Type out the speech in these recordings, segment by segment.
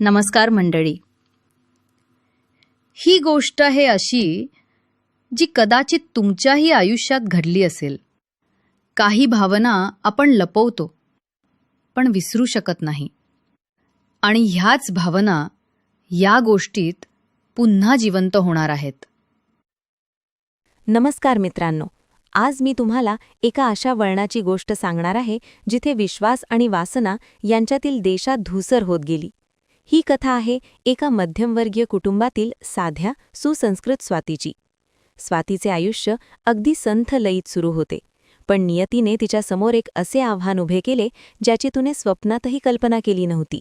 नमस्कार मंडळी. ही गोष्ट आहे अशी जी कदाचित तुमच्याही आयुष्यात घडली असेल. काही भावना आपण लपवतो पण विसरू शकत नाही. आणि ह्याच भावना या गोष्टीत पुन्हा जिवंत होणार आहेत. नमस्कार मित्रांनो. आज मी तुम्हाला एका अशा वळणाची गोष्ट सांगणार आहे जिथे विश्वास आणि वासना यांच्यातील देशात धूसर होत गेली. ही कथा आहे एका मध्यमवर्गीय कुटुंबातील साध्या सुसंस्कृत स्वातीची. स्वातीचे आयुष्य अगदी संथ लयीत सुरू होते पण नियतीने तिच्यासमोर एक असे आव्हान उभे केले ज्याची तुने स्वप्नातही कल्पना केली नव्हती.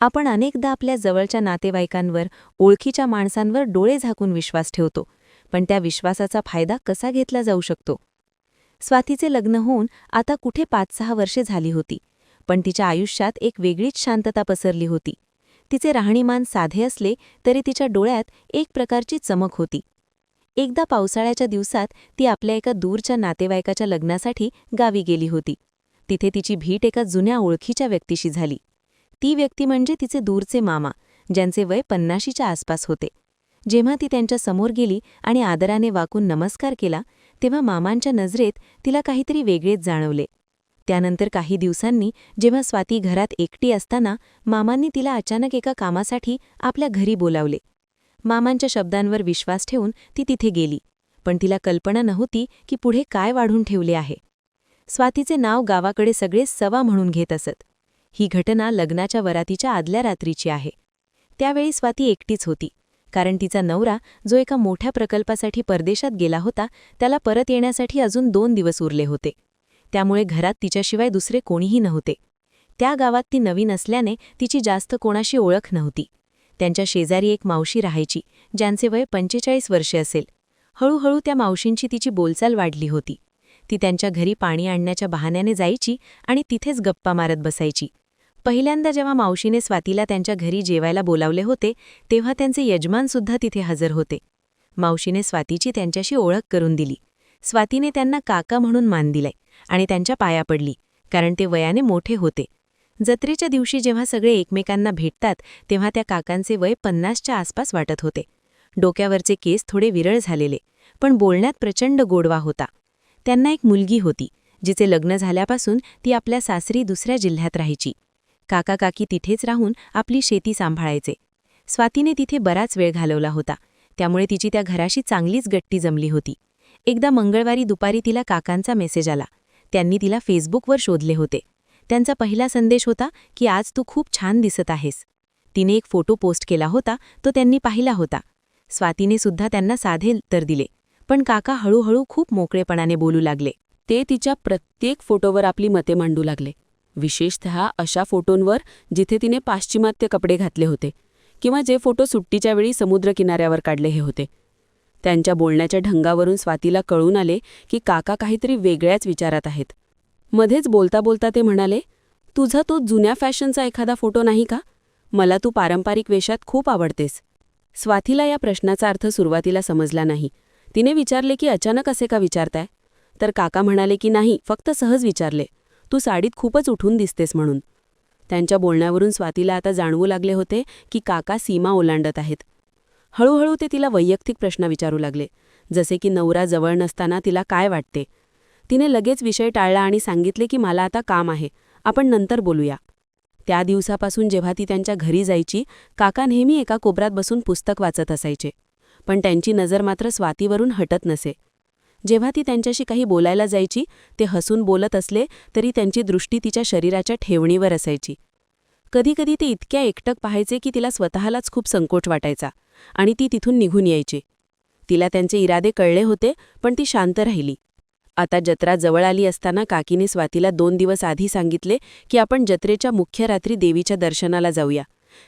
आपण अनेकदा आपल्या जवळच्या नातेवाईकांवर ओळखीच्या माणसांवर डोळे झाकून विश्वास ठेवतो पण त्या विश्वासाचा फायदा कसा घेतला जाऊ शकतो? स्वातीचे लग्न होऊन आता कुठे पाच सहा वर्षे झाली होती पण तिच्या आयुष्यात एक वेगळीच शांतता पसरली होती. तिचे राहणीमान साधे असले तरी तिच्या डोळ्यात एक प्रकारची चमक होती. एकदा पावसाळ्याच्या दिवसात ती आपल्या एका दूरच्या नातेवाईकाच्या लग्नासाठी गावी गेली होती. तिथे तिची भीट एका जुन्या ओळखीच्या व्यक्तीशी झाली. ती व्यक्ती म्हणजे तिचे दूरचे मामा ज्यांचे वय पन्नाशीच्या आसपास होते. जेव्हा ती त्यांच्यासमोर गेली आणि आदराने वाकून नमस्कार केला तेव्हा मामांच्या नजरेत तिला काहीतरी वेगळेच जाणवले. त्यानंतर काही दिवसांनी जेव्हा स्वाती घरात एकटी असताना मामांनी तिला अचानक एका कामासाठी आपल्या घरी बोलावले. मामांच्या शब्दांवर विश्वास ठेवून ती तिथे गेली. पण तिला कल्पना नव्हती की पुढे काय वाढून ठेवले आहे. स्वातीचे नाव गावाकडे सगळे सवा म्हणून घेत असत. ही घटना लग्नाच्या वरातीच्या आदल्या रात्रीची आहे. त्यावेळी स्वाती एकटीच होती. कारण तिचा नवरा जो एका मोठ्या प्रकल्पासाठी परदेशात गेला होता त्याला परत येण्यासाठी अजून दोन दिवस उरले होते. त्यामुळे घरात तिच्याशिवाय दुसरे कोणीही नव्हते. त्या गावात ती नवीन असल्याने तिची जास्त कोणाशी ओळख नव्हती. त्यांच्या शेजारी एक मावशी राहायची ज्यांचे वय पंचेचाळीस वर्षे असेल. हळूहळू त्या मावशींची तिची बोलचाल वाढली होती. ती त्यांच्या घरी पाणी आणण्याच्या बहाण्याने जायची आणि तिथेच गप्पा मारत बसायची. पहिल्यांदा जेव्हा मावशीने स्वातीला त्यांच्या घरी जेवायला बोलावले होते तेव्हा त्यांचे यजमानसुद्धा तिथे हजर होते. मावशीने स्वातीची त्यांच्याशी ओळख करून दिली. स्वातीने त्यांना काका म्हणून मान दिलाय. आणि त्यांच्या पाया पडली कारण ते वयाने मोठे होते. जत्रेच्या दिवशी जेव्हा सगळे एकमेकांना भेटतात तेव्हा त्या काकांचे वय पन्नासच्या आसपास वाटत होते. डोक्यावरचे केस थोडे विरळ झालेले पण बोलण्यात प्रचंड गोडवा होता. त्यांना एक मुलगी होती जिचे लग्न झाल्यापासून ती आपल्या सासरी दुसऱ्या जिल्ह्यात राहायची. काका काकी तिथेच राहून आपली शेती सांभाळायचे. स्वातीने तिथे बराच वेळ घालवला होता त्यामुळे तिची त्या घराशी चांगलीच गट्टी जमली होती. एकदा मंगळवारी दुपारी तिला काकांचा मेसेज आला. त्यांनी तिला फेसबुकवर शोधले होते. त्यांचा पहिला संदेश होता की आज तू खूप छान दिसत आहेस. तिने एक फोटो पोस्ट केला होता तो त्यांनी पाहिला होता. स्वातीने सुद्धा त्यांना साधे उत्तर दिले. पण काका हळूहळू खूप मोकळेपणाने बोलू लागले. ते तिच्या प्रत्येक फोटोवर आपली मते मांडू लागले. विशेषतः अशा फोटोंवर जिथे तिने पाश्चिमात्य कपडे घातले होते किंवा जे फोटो सुट्टीच्या वेळी समुद्रकिनाऱ्यावर काढले हे होते. त्यांच्या बोलण्याच्या ढंगावरून स्वातीला कळून आले की काका काहीतरी वेगळ्याच विचारात आहेत. मध्येच बोलता बोलता ते म्हणाले तुझा तो जुन्या फॅशनचा एखादा फोटो नाही का? मला तू पारंपरिक वेशात खूप आवडतेस. स्वातीला या प्रश्नाचा अर्थ सुरुवातीला समजला नाही. तिने विचारले की अचानक असे का विचारताय? तर काका म्हणाले की नाही फक्त सहज विचारले. तू साडीत खूपच उठून दिसतेस म्हणून. त्यांच्या बोलण्यावरून स्वातीला आता जाणवू लागले होते की काका सीमा ओलांडत आहेत. हळूहळू ते तिला वैयक्तिक प्रश्न विचारू लागले जसे की नवरा जवळ नसताना तिला काय वाटते? तिने लगेच विषय टाळला आणि सांगितले की मला आता काम आहे आपण नंतर बोलूया. त्या दिवसापासून जेव्हा ती त्यांच्या घरी जायची काका नेहमी एका कोपऱ्यात बसून पुस्तक वाचत असायचे. पण त्यांची नजर मात्र स्वातीवरून हटत नसे. जेव्हा ती त्यांच्याशी काही बोलायला जायची ते हसून बोलत असले तरी त्यांची दृष्टी तिच्या शरीराच्या ठेवणीवर असायची. कधीकधी ते इतक्या एकटक पाहायचे की तिला स्वतःलाच खूप संकोच वाटायचा आणि ती तिथून निघून यायची. तिला त्यांचे इरादे कळले होते पण ती शांत राहिली. आता जत्रा जवळ आली असताना काकीने स्वातीला दोन दिवस आधी सांगितले की आपण जत्रेच्या मुख्य रात्री देवीच्या दर्शनाला जाऊया.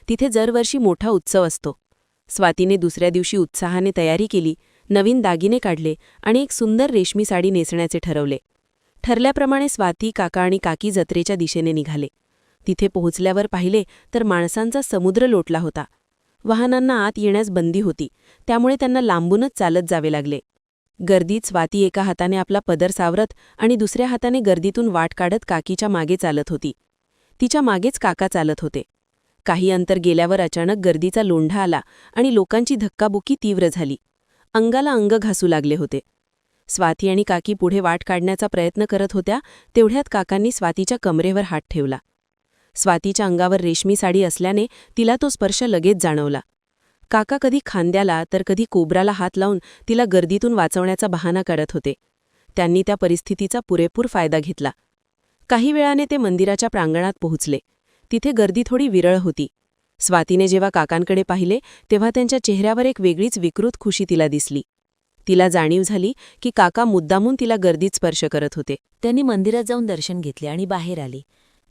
तिथे दरवर्षी मोठा उत्सव असतो. स्वातीने दुसऱ्या दिवशी उत्साहाने तयारी केली नवीन दागिने काढले आणि एक सुंदर रेशमी साडी नेसण्याचे ठरवले. ठरल्याप्रमाणे स्वाती काका आणि काकी जत्रेच्या दिशेने निघाले. तिथे पोहोचल्यावर पाहिले तर माणसांचा समुद्र लोटला होता. वाहनांना आत येण्यास बंदी होती. त्यामुळे त्यांना लांबूनच चालत जावे लागले. गर्दीत स्वाती एका हाताने आपला पदर सावरत आणि दुसऱ्या हाताने गर्दीतून वाट काढत काकीच्या मागे चालत होती. तिच्या मागेच काका चालत होते. काही अंतर गेल्यावर अचानक गर्दीचा लोंढा आला आणि लोकांची धक्काबुक्की तीव्र झाली. अंगाला अंग घासू लागले होते. स्वाती आणि काकी पुढे वाट काढण्याचा प्रयत्न करत होत्या तेवढ्यात काकांनी स्वातीच्या कमरेवर हात ठेवला. स्वातीच्या अंगावर रेशमी साडी असल्याने तिला तो स्पर्श लगेच जाणवला. काका कधी खांद्याला तर कधी कोबराला हात लावून तिला गर्दीतून वाचवण्याचा बहाणा करत होते. त्यांनी त्या परिस्थितीचा पुरेपूर फायदा घेतला. काही वेळाने ते मंदिराच्या प्रांगणात पोहोचले. तिथे गर्दी थोडी विरळ होती. स्वातीने जेव्हा काकांकडे पाहिले तेव्हा त्यांच्या चेहऱ्यावर एक वेगळीच विकृत खुशी तिला दिसली. तिला जाणीव झाली की काका मुद्दामून तिला गर्दीत स्पर्श करत होते. त्यांनी मंदिरात जाऊन दर्शन घेतले आणि बाहेर आली.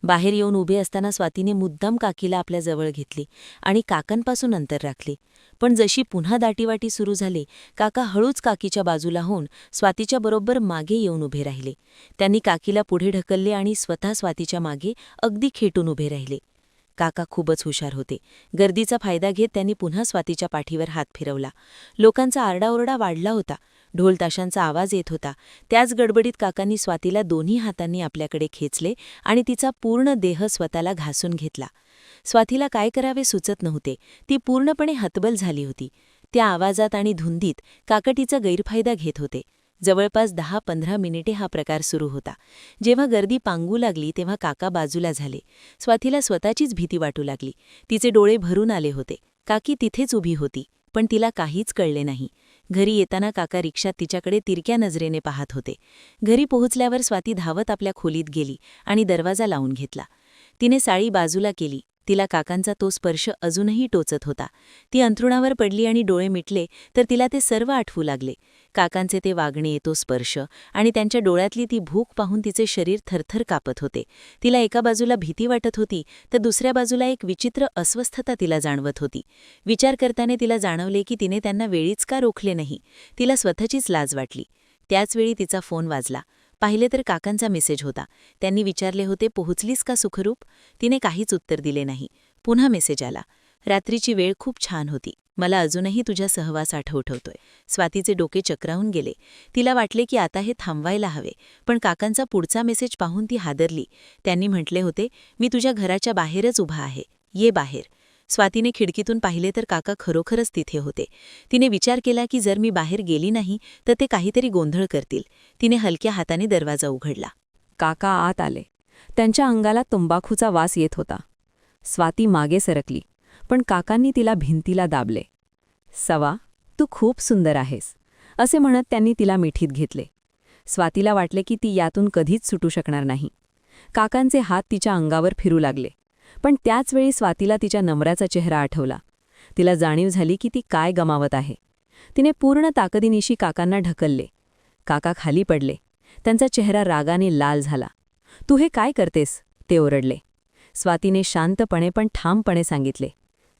बाहेर येऊन उभे असताना स्वातीने मुद्दाम काकीला आपल्या जवळ घेतली आणि काकांपासून अंतर राखले. पण जशी पुन्हा दाटीवाटी सुरू झाली काका हळूच काकीच्या बाजूला होऊन स्वातीच्या बरोबर मागे येऊन उभे राहिले. त्यांनी काकीला पुढे ढकलले आणि स्वतः स्वातीच्या मागे अगदी खेटून उभे राहिले. काका खूपच हुशार होते. गर्दीचा फायदा घेत त्यांनी पुन्हा स्वातीच्या पाठीवर हात फिरवला. लोकांचा आरडाओरडा वाढला होता. ढोल ताशांचा आवाज येत होता. त्याच गडबडीत काकांनी स्वातीला दोन्ही हातांनी आपल्याकडे खेचले आणि तिचा पूर्ण देह स्वतःला घासून घेतला. स्वातीला काय करावे सुचत नव्हते. ती पूर्णपणे हतबल झाली होती. त्या आवाजात आणि धुंदीत काकटीचा गैरफायदा घेत होते. जवळपास दहा पंधरा मिनिटे हा प्रकार सुरू होता. जेव्हा गर्दी पांगू लागली तेव्हा काका बाजूला झाले. स्वातीला स्वतःचीच भीती वाटू लागली. तिचे डोळे भरून आले होते. काकी तिथेच उभी होती पण तिला काहीच कळले नाही. घरी येताना काका रिक्षात तिच्याकडे तिरक्या नजरेने पाहत होते. घरी पोहोचल्यावर स्वाती धावत आपल्या खोलीत गेली आणि दरवाजा लावून घेतला. तिने साळी बाजूला केली. तिला काकांचा तो स्पर्श अजूनही टोचत होता. ती अंथरुणावर पडली आणि डोळे मिटले तर तिला ते सर्व आठवू लागले. काकांचे ते वागणे तो स्पर्श आणि त्यांच्या डोळ्यातली ती भूक पाहून तिचे शरीर थरथर कापत होते. तिला एका बाजूला भीती वाटत होती तर दुसऱ्या बाजूला एक विचित्र अस्वस्थता तिला जाणवत होती. विचार करताना तिला जाणवले की तिने त्यांना वेळीच का रोखले नाही? तिला स्वतःचीच लाज वाटली. त्याचवेळी तिचा फोन वाजला. पाहिले तर काकांचा मेसेज होता. त्यांनी विचारले होते पोहोचलीस का सुखरूप? तिने काहीच उत्तर दिले नाही. पुन्हा मेसेज आला. रात्रीची वेळ खूप छान होती. मला अजूनही तुझ्या सहवास आठवठवतोय. स्वातीचे डोके चक्रावून गेले. तिला वाटले की आता हे थांबवायला हवे पण काकांचा पुढचा मेसेज पाहून ती हादरली. त्यांनी म्हटले होते मी तुझ्या घराच्या बाहेरच उभा आहे. ये बाहेर. स्वातीने खिडकीतून पाहिले तर काका खरोखरच तिथे होते. तिने विचार केला की जर मी बाहेर गेली नाही तर ते काहीतरी गोंधळ करतील. तिने हलक्या हाताने दरवाजा उघडला. काका आत आले. त्यांच्या अंगाला तंबाखूचा वास येत होता. स्वाती मागे सरकली पण काकांनी तिला भिंतीला दाबले. सवा तू खूप सुंदर आहेस असे म्हणत त्यांनी तिला मिठीत घेतले. स्वातीला वाटले की ती यातून कधीच सुटू शकणार नाही. काकांचे हात तिच्या अंगावर फिरू लागले. पण त्याचवेळी स्वातीला तिच्या नम्राचा चेहरा आठवला. तिला जाणीव झाली की ती काय गमावत आहे. तिने पूर्ण ताकदीनिशी काकांना ढकलले. काका खाली पडले. त्यांचा चेहरा रागाने लाल झाला. तू हे काय करतेस? ते ओरडले. स्वातीने शांतपणे पण ठामपणे सांगितले.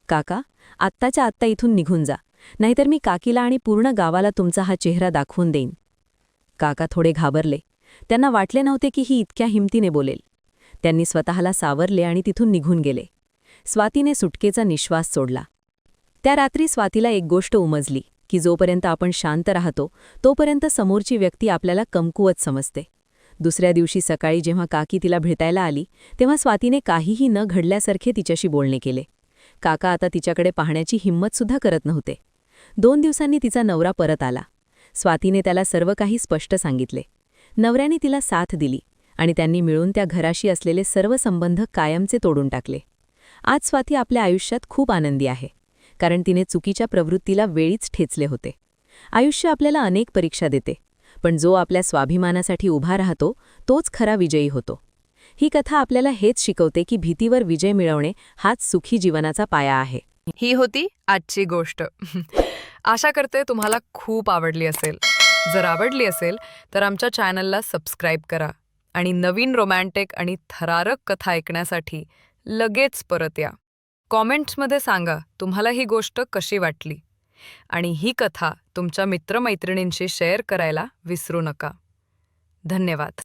काका आत्ताच्या आत्ता इथून निघून जा. नाहीतर मी काकीला आणि पूर्ण गावाला तुमचा हा चेहरा दाखवून देईन. काका थोडे घाबरले. त्यांना वाटले नव्हते की ही इतक्या हिमतीने बोलेल. त्यांनी स्वतःला सावरले आणि तिथून निघून गेले. स्वातीने सुटकेचा निश्वास सोडला. त्या रात्री स्वातीला एक गोष्ट उमजली की जोपर्यंत आपण शांत राहतो तोपर्यंत समोरची व्यक्ती आपल्याला कमकुवत समजते. दुसऱ्या दिवशी सकाळी जेव्हा काकी तिला भेटायला आली तेव्हा स्वातीने काहीही न घडल्यासारखे तिच्याशी बोलणे केले. काका आता तिच्याकडे पाहण्याची हिंमतसुद्धा करत नव्हते. दोन दिवसांनी तिचा नवरा परत आला. स्वातीने त्याला सर्व काही स्पष्ट सांगितले. नवऱ्याने तिला साथ दिली. आणि त्यांनी मिळून त्या घराशी असलेले सर्व संबंध कायमचे तोडून टाकले. आज स्वाती आपल्या आयुष्यात खूप आनंदी आहे कारण तिने चुकीच्या प्रवृत्तीला वेळीच ठेचले होते. आयुष्य आपल्याला अनेक परीक्षा देते पण जो आपल्या स्वाभिमानासाठी उभा राहतो तोच खरा विजयी होतो. ही कथा आपल्याला हेच शिकवते की भीतीवर विजय मिळवणे हाच सुखी जीवनाचा पाया आहे. ही होती आजची गोष्ट. आशा करते तुम्हाला खूप आवडली असेल. जर आवडली असेल तर आमच्या चॅनलला सबस्क्राईब करा. आणि नवीन रोमॅन्टिक आणि थरारक कथा ऐकण्यासाठी लगेच परत या. कॉमेंट्समध्ये सांगा तुम्हाला ही गोष्ट कशी वाटली? आणि ही कथा तुमच्या मित्रमैत्रिणींशी शेअर करायला विसरू नका. धन्यवाद.